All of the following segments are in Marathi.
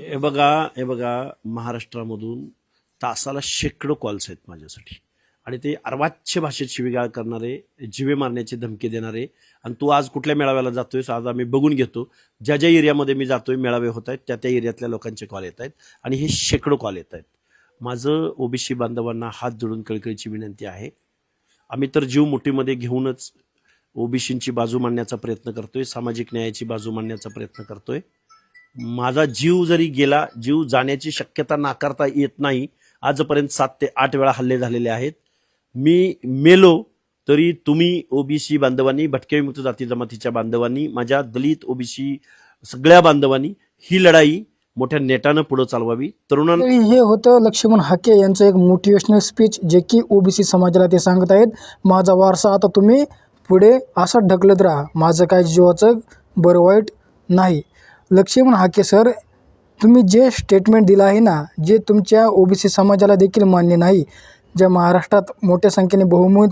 हे बघा हे बघा महाराष्ट्रामधून तासाला शेकडो कॉल्स आहेत माझ्यासाठी. आणि ते अर्वाच्य भाषेत शिवीगाळ करणारे जिवे मारण्याची धमकी देणारे आणि तू आज कुठल्या मेळाव्याला जातोयस आज आम्ही बघून घेतो. ज्या ज्या एरियामध्ये मी जातोय मेळावे होत आहेत त्या त्या एरियातल्या लोकांचे कॉल येत आहेत. आणि हे शेकडो कॉल येत आहेत. माझं ओबीसी बांधवांना हात जोडून कळकळीची विनंती आहे. आम्ही तर जीव मुठीमध्ये घेऊनच ओबीसींची बाजू मांडण्याचा प्रयत्न करतोय सामाजिक न्यायाची बाजू मांडण्याचा प्रयत्न करतोय. माझा जीव जरी गेला जीव जाण्याची शक्यता नाकारता येत नाही. आजपर्यंत सात ते आठ वेळा हल्ले झालेले आहेत. मी मेलो तरी तुम्ही ओबीसी बांधवांनी भटके विमुक्त जाती जमातीच्या बांधवांनी माझ्या दलित ओबीसी सगळ्या बांधवांनी ही लढाई मोठ्या नेटानं पुढे चालवावी. तरुणांना हे होतं लक्ष्मण हाके यांचं एक मोटिवेशनल स्पीच जे की ओबीसी समाजाला ते सांगत आहेत. माझा वारसा आता तुम्ही पुढे असं ढकलत राहा. माझं काय जीवाचं बरं वाईट नाही. लक्ष्मण हाके सर तुम्ही जे स्टेटमेंट दिलं आहे ना जे तुमच्या ओबीसी समाजाला देखील मान्य नाही ज्या महाराष्ट्रात मोठ्या संख्येने बहुमत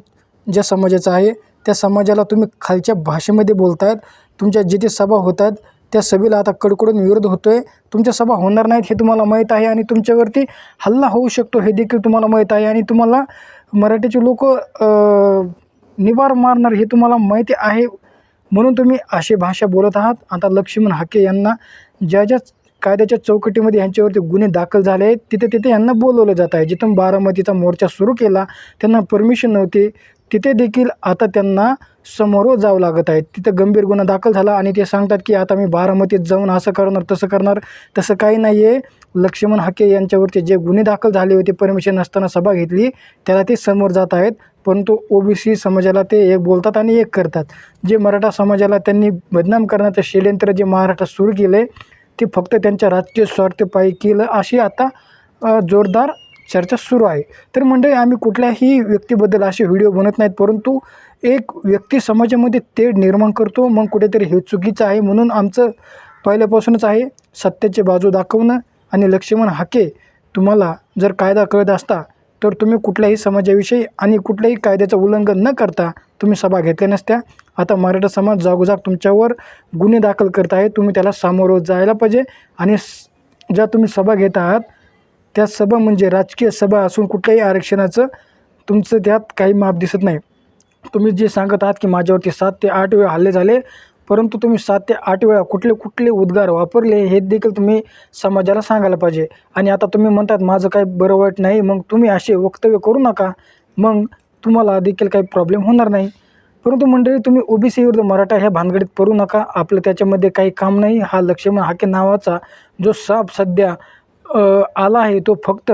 ज्या समाजाचं आहे त्या समाजाला तुम्ही खालच्या भाषेमध्ये बोलतायत तुमच्या जिथे सभा होत आहेत त्या सभेला आता कडकडून विरोध होतो आहे तुमच्या सभा होणार नाहीत हे तुम्हाला माहीत आहे आणि तुमच्यावरती हल्ला होऊ शकतो हे देखील तुम्हाला माहीत आहे आणि तुम्हाला मराठीचे लोक निवार मारणार हे तुम्हाला माहिती आहे. म्हणून तुम्ही अशी भाषा बोलत आहात. आता लक्ष्मण हाके यांना ज्या ज्या कायद्याच्या चौकटीमध्ये यांच्यावरती गुन्हे दाखल झाले आहेत तिथे तिथे यांना बोलवलं जात आहे. जिथून बारामतीचा मोर्चा सुरू केला त्यांना परमिशन नव्हती तिथे देखील आता त्यांना समोर जावं लागत आहे. तिथं गंभीर गुन्हा दाखल झाला आणि ते सांगतात की आता मी बारामतीत जाऊन असं करणार तसं करणार. तसं काही नाही आहे लक्ष्मण हाके यांच्यावरती जे गुन्हे दाखल झाले होते परमिशन नसताना सभा घेतली त्याला ते समोर जात आहेत. परंतु ओबीसी समाजाला ते एक बोलतात आणि एक करतात. जे मराठा समाजाला त्यांनी बदनाम करण्याचं षडयंत्र जे महाराष्ट्रात सुरू केलं ते फक्त त्यांच्या राजकीय स्वार्थपायी केलं अशी आता जोरदार चर्चा सुरू आहे. तर मंडळी आम्ही कुठल्याही व्यक्तीबद्दल असे व्हिडिओ बनत नाहीत परंतु एक व्यक्ती समाजामध्ये तेढ निर्माण करतो मग कुठेतरी हे चुकीचं आहे म्हणून आमचं पहिल्यापासूनच आहे सत्याची बाजू दाखवणं. आणि लक्ष्मण हाके तुम्हाला जर कायदा कळत असता तर तुम्ही कुठल्याही समाजाविषयी आणि कुठल्याही कायद्याचं उल्लंघन न करता तुम्ही सभा घेतल्या नसत्या. आता मराठा समाज जागोजाग तुमच्यावर गुन्हे दाखल करत आहे. तुम्ही त्याला सामोरं जायला पाहिजे आणि ज्या तुम्ही सभा घेत आहात त्या सभा म्हणजे राजकीय सभा असून कुठल्याही आरक्षणाचं तुमचं त्यात काही माप दिसत नाही. तुम्ही जे सांगत आहात की माझ्यावरती सात ते आठ वेळा हल्ले झाले परंतु तुम्ही सात ते आठ वेळा कुठले कुठले उद्गार वापरले हे देखील तुम्ही समाजाला सांगायला पाहिजे. आणि आता तुम्ही म्हणतात माझं काही बरं वाईट नाही मग तुम्ही असे वक्तव्य करू नका. मग तुम्हाला देखील काही प्रॉब्लेम होणार नाही. परंतु मंडळी तुम्ही ओबीसी विरुद्ध मराठा ह्या भानगडीत पडू नका. आपलं त्याच्यामध्ये काही काम नाही. हा लक्ष्मण हाके नावाचा जो साप सध्या आला आहे तो फक्त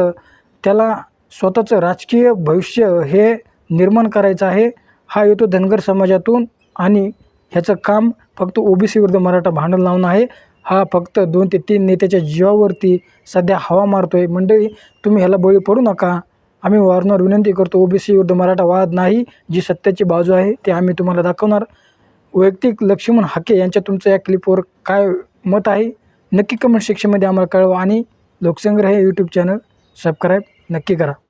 त्याला स्वतःचं राजकीय भविष्य हे निर्माण करायचं आहे. हा येतो धनगर समाजातून आणि ह्याचं काम फक्त ओबीसी विरुद्ध मराठा भांडण लावणं आहे. हा फक्त दोन ते तीन नेत्याच्या जीवावरती सध्या हवा मारतो आहे मंडळी तुम्ही ह्याला बळी पडू नका. आम्ही वारंवार विनंती करतो ओबीसी विरुद्ध मराठा वाद नाही जी सत्याची बाजू आहे ते आम्ही तुम्हाला दाखवणार. वैयक्तिक लक्ष्मण हाके यांच्या तुमचं या क्लिपवर काय मत आहे? नक्की कमेंट सेक्शनमध्ये आम्हाला कळवा आणि लोकसंग्रह हे यूट्यूब चॅनल सबस्क्राईब नक्की करा.